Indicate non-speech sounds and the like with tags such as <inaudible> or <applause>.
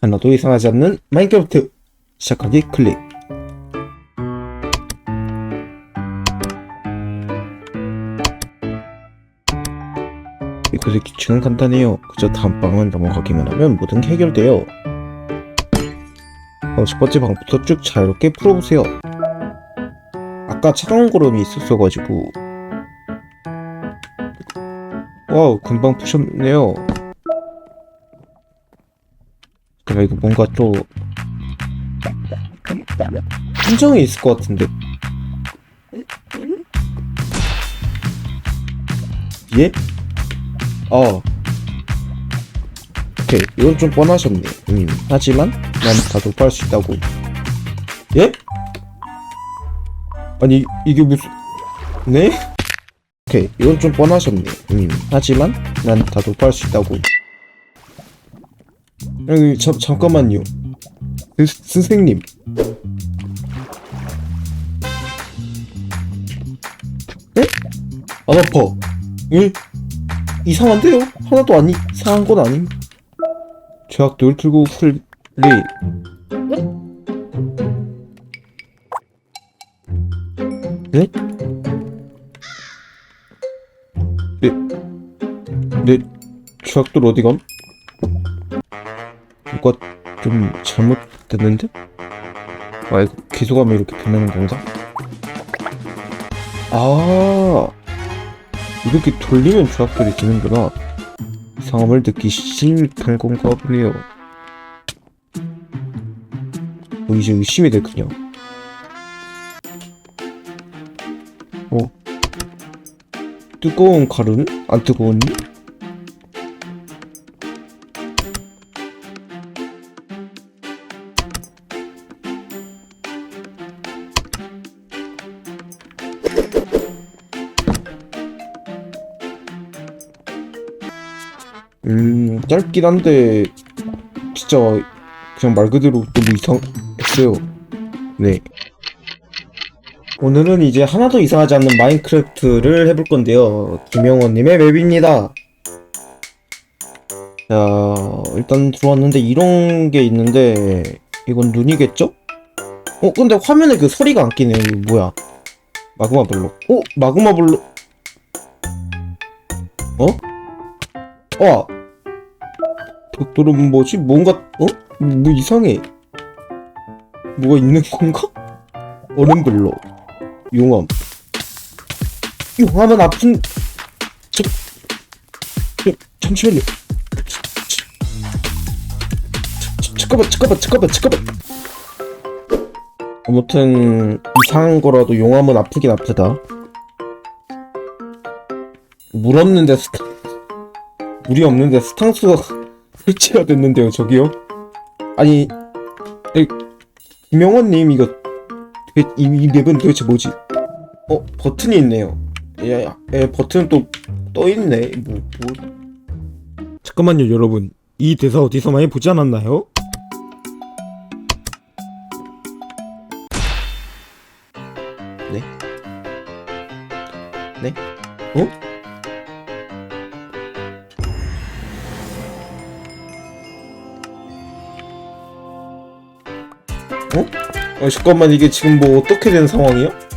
하나도 이상하지 않는 마인크래프트 시작하기 클릭. 이곳의 규칙은 간단해요. 그저 다음 방을 넘어가기만 하면 모든 게 해결돼요. 어, 첫 번째 방부터 쭉 자유롭게 풀어보세요. 아까 차가운 구름이 있었어가지고. 와우 금방 푸셨네요 그래 이거 뭔가 또 함정이 있을 것 같은데. 예? 어. 오케이. 이건 좀 뻔하셨네 음 하지만 난 다 돌파할 수 있다고. 예? 아니 이게 무슨 네? 오케이. 이건 좀 뻔하셨네 음 하지만 난 다 돌파할 수 있다고 여기 잠 잠깐만요 스, 선생님 에? 안 아파 예? 이상한데요? 하나도 아니 이상한 건 아님 죄악도를 들고 플레이 네? 네? 네? 죄악돌 어디감? 뭐가 좀 잘못됐는데? 아 이거 기소감이 이렇게 변하는 건가? 아 이렇게 돌리면 조합들이 되는구나 이상함을 느끼실 건가 보네요 뭐 이제 의심이 됐군요 어? 뜨거운 가루는? 안 뜨거웠니? 음, 짧긴 한데, 진짜, 그냥 말 그대로 너무 이상했어요. 네. 오늘은 이제 하나도 이상하지 않는 마인크래프트를 해볼 건데요. 김영원님의 맵입니다. 자, 일단 들어왔는데 이런 게 있는데, 이건 눈이겠죠? 어, 근데 화면에 그 소리가 안 끼네. 이거 뭐야? 마그마 블록. 어? 마그마 블록. 어? 와! 벽돌은 뭐지? 뭔가, 어? 뭐 이상해. 뭐가 있는 건가? 얼음블록. 용암. 용암은 아픈, 저, 저, 잠시만요. 저, 잠깐만, 잠깐만, 잠깐만, 잠깐만. 아무튼, 이상한 거라도 용암은 아프긴 아프다. 물 없는데 스타, 물이 없는데 스탕수가 <laughs> 설치가 됐는데요, 저기요? 아니, 에, 김영원님, 이거, 이, 이 맵은 도대체 뭐지? 어, 버튼이 있네요. 예, 예, 버튼 또, 떠있네. 뭐, 뭐. 잠깐만요, 여러분. 이 대사 어디서 많이 보지 않았나요? 네? 네? 어? 어? 어, 잠깐만, 이게 지금 뭐 어떻게 된 상황이야?